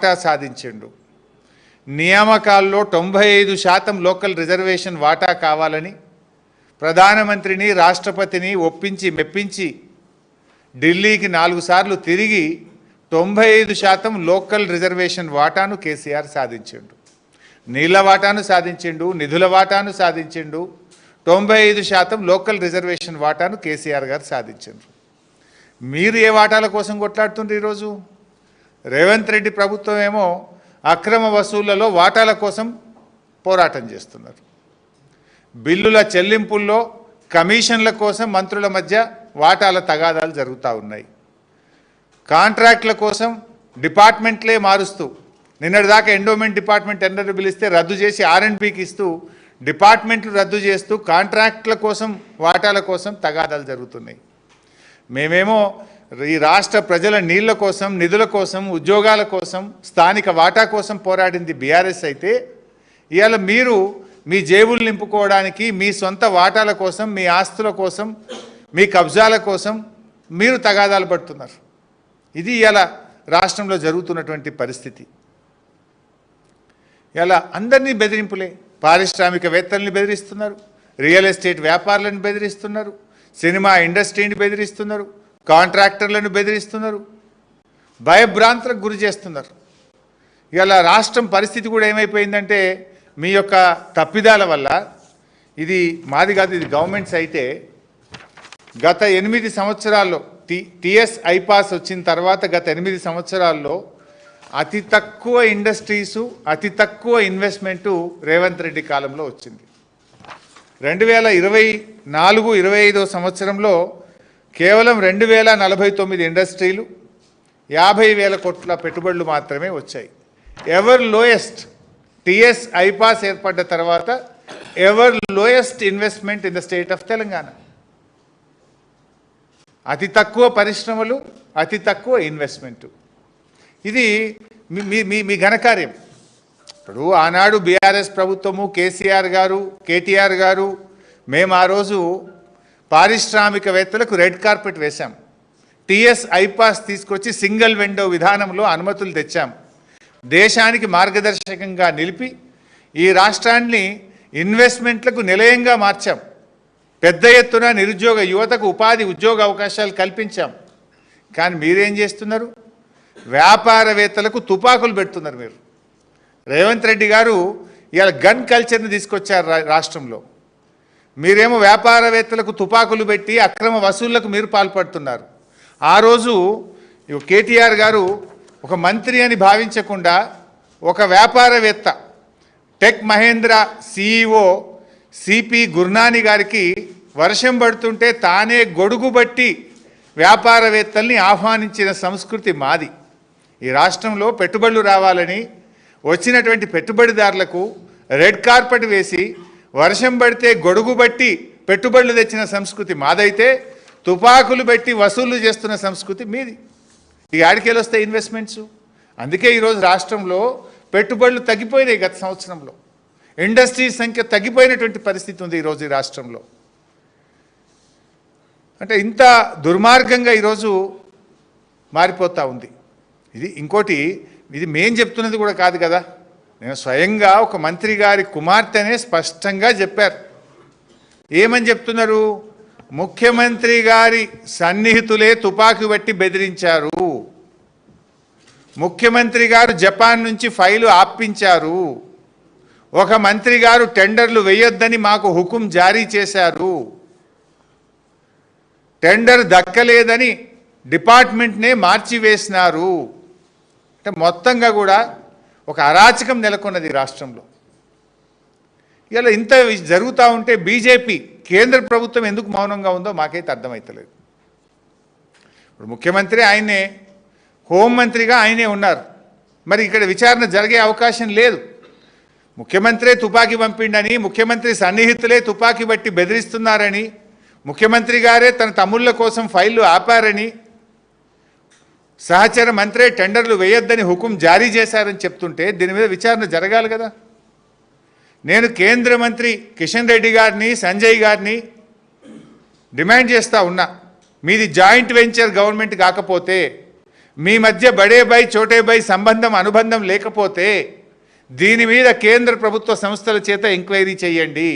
వాటా సాధించిండు. నియామకాల్లో తొంభై ఐదు శాతం లోకల్ రిజర్వేషన్ వాటా కావాలని ప్రధానమంత్రిని రాష్ట్రపతిని ఒప్పించి మెప్పించి ఢిల్లీకి నాలుగు సార్లు తిరిగి తొంభై ఐదు శాతం లోకల్ రిజర్వేషన్ వాటాను కేసీఆర్ సాధించిండు. నీళ్ళ వాటాను సాధించిండు నిధుల వాటాను సాధించిండు తొంభై ఐదు శాతం లోకల్ రిజర్వేషన్ వాటాను కేసీఆర్ గారు సాధించిండ్రు. మీరు ఏ వాటాల కోసం కొట్లాడుతుండ్రు ఈరోజు? రేవంత్ రెడ్డి ప్రభుత్వం ఏమో అక్రమ వసూళ్ళలో వాటాల కోసం పోరాటం చేస్తున్నారు. బిల్లుల చెల్లింపుల్లో కమిషన్ల కోసం మంత్రుల మధ్య వాటాల తగాదాలు జరుగుతూ ఉన్నాయి. కాంట్రాక్ట్ల కోసం డిపార్ట్మెంట్లే మారుస్తూ నిన్నటిదాకా ఎండోమెంట్ డిపార్ట్మెంట్ టెండర్ పిలిస్తే రద్దు చేసి ఆర్ఎండ్పికి ఇస్తూ డిపార్ట్మెంట్లు రద్దు చేస్తూ కాంట్రాక్ట్ల కోసం వాటాల కోసం తగాదాలు జరుగుతున్నాయి. మేమేమో ఈ రాష్ట్ర ప్రజల నీళ్ళ కోసం నిధుల కోసం ఉద్యోగాల కోసం స్థానిక వాటా కోసం పోరాడింది బీఆర్ఎస్ అయితే ఇవాళ మీరు మీ జేబులు నింపుకోవడానికి మీ సొంత వాటాల కోసం మీ ఆస్తుల కోసం మీ కబ్జాల కోసం మీరు తగాదాలు పడుతున్నారు. ఇది ఇలా రాష్ట్రంలో జరుగుతున్నటువంటి పరిస్థితి. ఇలా అందరినీ బెదిరింపులే. పారిశ్రామికవేత్తల్ని బెదిరిస్తున్నారు. రియల్ ఎస్టేట్ వ్యాపారులను బెదిరిస్తున్నారు. సినిమా ఇండస్ట్రీని బెదిరిస్తున్నారు. కాంట్రాక్టర్లను బెదిరిస్తున్నారు భయభ్రాంతులకు గురి చేస్తున్నారు. ఇవాళ రాష్ట్రం పరిస్థితి కూడా ఏమైపోయిందంటే మీ యొక్క తప్పిదాల వల్ల ఇది మాది కాదు ఇది గవర్నమెంట్స్ అయితే గత ఎనిమిది సంవత్సరాల్లో టి టిఎస్ ఐపాస్ వచ్చిన తర్వాత గత ఎనిమిది సంవత్సరాల్లో అతి తక్కువ ఇండస్ట్రీసు అతి తక్కువ ఇన్వెస్ట్మెంటు రేవంత్ రెడ్డి కాలంలో వచ్చింది. రెండు వేల ఇరవై నాలుగు ఇరవై ఐదో సంవత్సరంలో కేవలం రెండు వేల నలభై తొమ్మిది ఇండస్ట్రీలు యాభై వేల కోట్ల పెట్టుబడులు మాత్రమే వచ్చాయి. ఎవర్ లోయెస్ట్ టిఎస్ ఐపాస్ ఏర్పడ్డ తర్వాత ever lowest investment in the state of Telangana. అతి తక్కువ పరిశ్రమలు అతి తక్కువ ఇన్వెస్ట్మెంటు. ఇది మీ- మీ మీ మీ ఘనకార్యం. ఇప్పుడు ఆనాడు బీఆర్ఎస్ ప్రభుత్వము కేసీఆర్ గారు కేటీఆర్ గారు మేము ఆ రోజు పారిశ్రామికవేత్తలకు రెడ్ కార్పెట్ వేశాం. టిఎస్ ఐపాస్ తీసుకొచ్చి సింగిల్ విండో విధానంలో అనుమతులు తెచ్చాం. దేశానికి మార్గదర్శకంగా నిలిపి ఈ రాష్ట్రాన్ని ఇన్వెస్ట్మెంట్లకు నిలయంగా మార్చాం. పెద్ద ఎత్తున నిరుద్యోగ యువతకు ఉపాధి ఉద్యోగ అవకాశాలు కల్పించాం. కానీ మీరేం చేస్తున్నారు? వ్యాపారవేత్తలకు తుపాకులు పెడుతున్నారు మీరు. రేవంత్ రెడ్డి గారు ఇవాళ గన్ కల్చర్ని తీసుకొచ్చారు రా- రాష్ట్రంలో. మీరేమో వ్యాపారవేత్తలకు తుపాకులు పెట్టి అక్రమ వసూళ్ళకు మీరు పాల్పడుతున్నారు. ఆ రోజు కేటీఆర్ గారు ఒక మంత్రి అని భావించకుండా ఒక వ్యాపారవేత్త Tech Mahindra CEO CP Gurnani గారికి వర్షం పడుతుంటే తానే గొడుగు బట్టి వ్యాపారవేత్తల్ని ఆహ్వానించిన సంస్కృతి మాది. ఈ రాష్ట్రంలో పెట్టుబడులు రావాలని వచ్చినటువంటి పెట్టుబడిదారులకు రెడ్ కార్పెట్ వేసి వర్షం పడితే గొడుగు బట్టి పెట్టుబడులు తెచ్చిన సంస్కృతి మాదైతే తుపాకులు పెట్టి వసూలు చేస్తున్న సంస్కృతి మీది. ఈ ఆడికేలు వస్తాయి ఇన్వెస్ట్మెంట్స్ అందుకే ఈరోజు రాష్ట్రంలో పెట్టుబడులు తగ్గిపోయినాయి గత సంవత్సరంలో. ఇండస్ట్రీస్ సంఖ్య తగ్గిపోయినటువంటి పరిస్థితి ఉంది ఈరోజు ఈ రాష్ట్రంలో. అంటే ఇంత దుర్మార్గంగా ఈరోజు మారిపోతూ ఉంది. ఇది ఇంకోటి ఇది మేం చెప్తున్నది కూడా కాదు కదా. నేను స్వయంగా ఒక మంత్రి గారి కుమార్తెనే స్పష్టంగా చెప్పారు. ఏమని చెప్తున్నారు? ముఖ్యమంత్రి గారి సన్నిహితులే తుపాకీ బట్టి బెదిరించారు. ముఖ్యమంత్రి గారు జపాన్ నుంచి ఫైలు ఆప్పించారు ఒక మంత్రి గారు టెండర్లు వేయొద్దని మాకు హుకుం జారీ చేశారు. టెండర్ దక్కలేదని డిపార్ట్మెంట్నే మార్చివేసినారు. అంటే మొత్తంగా కూడా ఒక అరాచకం నెలకొన్నది రాష్ట్రంలో. ఇలా ఇంత జరుగుతూ ఉంటే బీజేపీ కేంద్ర ప్రభుత్వం ఎందుకు మౌనంగా ఉందో మాకైతే అర్థమవుతలేదు ఇప్పుడు ముఖ్యమంత్రి ఆయనే హోంమంత్రిగా ఆయనే ఉన్నారు. మరి ఇక్కడ విచారణ జరిగే అవకాశం లేదు. ముఖ్యమంత్రే తుపాకీ పంపిండని ముఖ్యమంత్రి సన్నిహితులే తుపాకీ బట్టి బెదిరిస్తున్నారని ముఖ్యమంత్రి గారే తన తమ్ముళ్ళ కోసం ఫైళ్ళు ఆపారని సహచర మంత్రే టెండర్లు వేయొద్దని హుకుం జారీ చేశారని చెప్తుంటే దీని మీద విచారణ జరగాలి కదా. నేను కేంద్ర మంత్రి కిషన్ రెడ్డి గారిని సంజయ్ గారిని డిమాండ్ చేస్తూ ఉన్నా. మీది జాయింట్ వెంచర్ గవర్నమెంట్ కాకపోతే మీ మధ్య బడే బై చోటే బై సంబంధం అనుబంధం లేకపోతే దీని మీద కేంద్ర ప్రభుత్వ సంస్థల చేత ఎంక్వైరీ చేయండి.